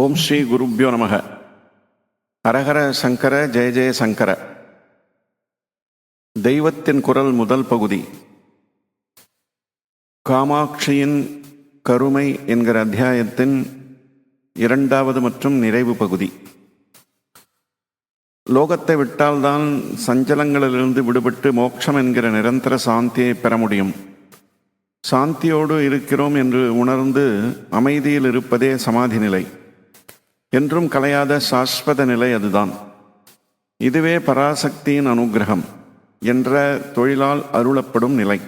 ஓம் ஸ்ரீ குருப்யோ நமக. ஹரஹர சங்கர ஜெய ஜெய சங்கர. தெய்வத்தின் குரல் முதல் பகுதி. காமாட்சியின் கருமை என்கிற அத்தியாயத்தின் இரண்டாவது மற்றும் நிறைவு பகுதி. லோகத்தை விட்டால்தான் சஞ்சலங்களிலிருந்து விடுபட்டு மோட்சம் என்கிற நிரந்தர சாந்தியை பெற முடியும். சாந்தியோடு இருக்கிறோம் என்று உணர்ந்து அமைதியில் இருப்பதே சமாதி நிலை என்றும் கலையாத சாஸ்வத நிலை அதுதான். இதுவே பராசக்தியின் அனுகிரகம் என்ற தொழிலால் அருளப்படும் நிலை.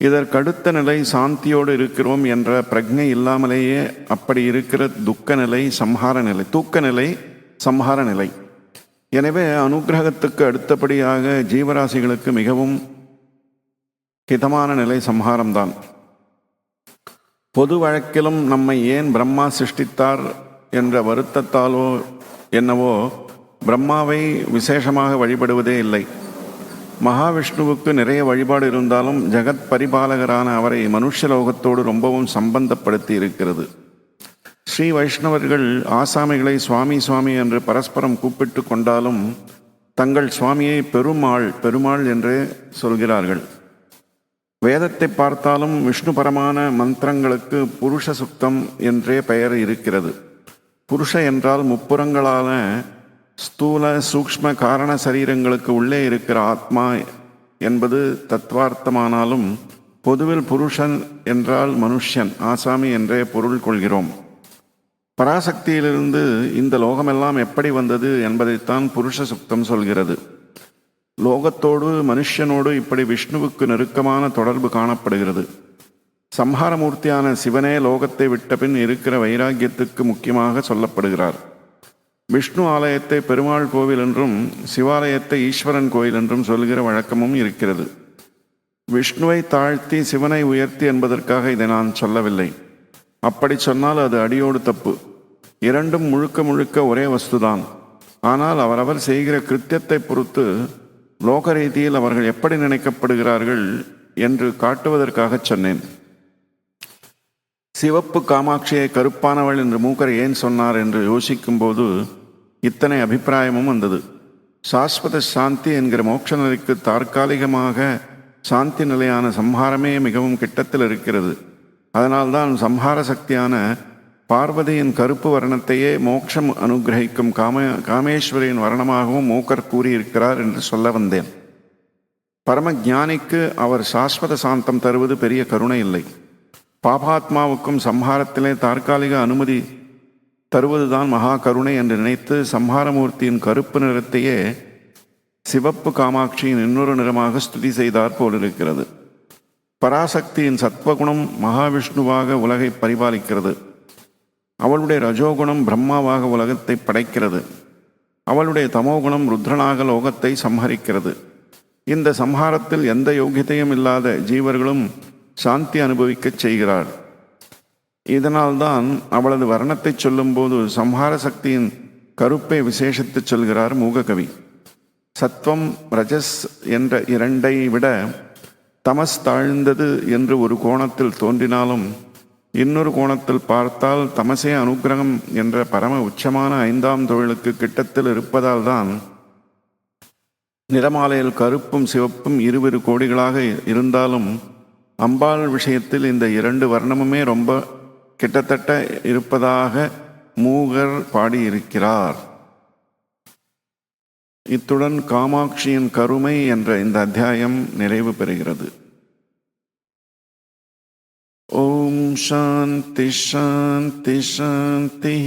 இதற்கடுத்த நிலை சாந்தியோடு இருக்கிறோம் என்ற பிரஜை இல்லாமலேயே அப்படி இருக்கிற துக்க நிலை சம்ஹார நிலை தூக்க நிலை சம்ஹார நிலை. எனவே அனுகிரகத்துக்கு அடுத்தபடியாக ஜீவராசிகளுக்கு மிகவும் ஹிதமான நிலை சம்ஹாரம்தான். பொது வழக்கிலும் நம்மை ஏன் பிரம்மா சிருஷ்டித்தார் என்ற வருத்தத்தாலோ என்னவோ பிரம்மாவை விசேஷமாக வழிபடுவதே இல்லை. மகாவிஷ்ணுவுக்கு நிறைய வழிபாடு இருந்தாலும் ஜெகத் பரிபாலகரான அவரை மனுஷலோகத்தோடு ரொம்பவும் சம்பந்தப்படுத்தி இருக்கிறது. ஸ்ரீ வைஷ்ணவர்கள் ஆசாமிகளை சுவாமி சுவாமி என்று பரஸ்பரம் கூப்பிட்டு கொண்டாலும் தங்கள் சுவாமியை பெருமாள் பெருமாள் என்றே சொல்கிறார்கள். வேதத்தை பார்த்தாலும் விஷ்ணுபரமான மந்திரங்களுக்கு புருஷ சுத்தம் என்றே பெயர் இருக்கிறது. புருஷ என்றால் முப்புறங்களான ஸ்தூல சூக்ஷ்ம காரண சரீரங்களுக்கு உள்ளே இருக்கிற ஆத்மா என்பது தத்வார்த்தமானாலும் பொதுவில் புருஷன் என்றால் மனுஷன் ஆசாமி என்றே பொருள் கொள்கிறோம். பராசக்தியிலிருந்து இந்த லோகமெல்லாம் எப்படி வந்தது என்பதைத்தான் புருஷ சுத்தம் சொல்கிறது. லோகத்தோடு மனுஷனோடு இப்படி விஷ்ணுவுக்கு நெருக்கமான தொடர்பு காணப்படுகிறது. சம்ஹாரமூர்த்தியான சிவனே லோகத்தை விட்டபின் இருக்கிற வைராக்கியத்துக்கு முக்கியமாக சொல்லப்படுகிறார். விஷ்ணு ஆலயத்தை பெருமாள் கோவில் என்றும் சிவாலயத்தை ஈஸ்வரன் கோயில் என்றும் சொல்கிற வழக்கமும் இருக்கிறது. விஷ்ணுவை தாழ்த்தி சிவனை உயர்த்தி என்பதற்காக இதை நான் சொல்லவில்லை. அப்படி சொன்னால் அது அடியோடு தப்பு. இரண்டும் முழுக்க முழுக்க ஒரே வஸ்துதான். ஆனால் அவரவர் செய்கிற கிருத்தியத்தை பொறுத்து லோக ரீதியில் அவர்கள் எப்படி நினைக்கப்படுகிறார்கள் என்று காட்டுவதற்காக சொன்னேன். சிவப்பு காமாட்சியை கருப்பானவள் என்று மூக்கர் ஏன் சொன்னார் என்று யோசிக்கும்போது இத்தனை அபிப்பிராயமும் வந்தது. சாஸ்வத சாந்தி என்கிற மோட்ச நிலைக்கு தற்காலிகமாக சாந்தி நிலையான சம்ஹாரமே மிகவும் கிட்டத்தில் இருக்கிறது. அதனால்தான் சம்ஹார சக்தியான பார்வதியின் கருப்பு வர்ணத்தையே மோட்சம் அனுகிரகிக்கும் காம காமேஸ்வரியின் வர்ணமாகவும் மூக்கர் கூறியிருக்கிறார் என்று சொல்ல வந்தேன். பரம ஞானிக்கு அவர் சாஸ்வத சாந்தம் தருவது பெரிய கருணை இல்லை. பாபாத்மாவுக்கும் சம்ஹாரத்திலே தற்காலிக அனுமதி தருவதுதான் மகா கருணை என்று நினைத்து சம்ஹாரமூர்த்தியின் கருப்பு நிறத்தையே சிவப்பு காமாட்சியின் இன்னொரு நிறமாக ஸ்துதி செய்தார் போலிருக்கிறது. பராசக்தியின் சத்வகுணம் மகாவிஷ்ணுவாக உலகை பரிபாலிக்கிறது. அவளுடைய ரஜோகுணம் பிரம்மாவாக உலகத்தை படைக்கிறது. அவளுடைய தமோகுணம் ருத்ரனாக லோகத்தை சம்ஹரிக்கிறது. இந்த சம்ஹாரத்தில் எந்த யோகியத்தையும் இல்லாத ஜீவர்களும் சாந்தி அனுபவிக்கச் செய்கிறார் இதனால்தான் அவளது வர்ணத்தை சொல்லும்போது சம்ஹார சக்தியின் கருப்பை விசேஷித்து சொல்கிறார் மூககவி. சத்வம் ரஜஸ் என்ற இரண்டை விட தமஸ் தாழ்ந்தது என்று ஒரு கோணத்தில் தோன்றினாலும் இன்னொரு கோணத்தில் பார்த்தால் தமசே அனுகிரகம் என்ற பரம உச்சமான ஐந்தாம் தொழிலுக்கு கிட்டத்தில் இருப்பதால் தான் நிறமாலையில் கருப்பும் சிவப்பும் இருவிரு கோடிகளாக இருந்தாலும் அம்பாள் விஷயத்தில் இந்த இரண்டு வர்ணமுமே ரொம்ப கிட்டத்தட்ட இருப்பதாக மூகர் பாடியிருக்கிறார். இத்துடன் காமாட்சியின் கருமை என்ற இந்த அத்தியாயம் நிறைவு பெறுகிறது. ஓம் சாந்தி சாந்தி சாந்தி.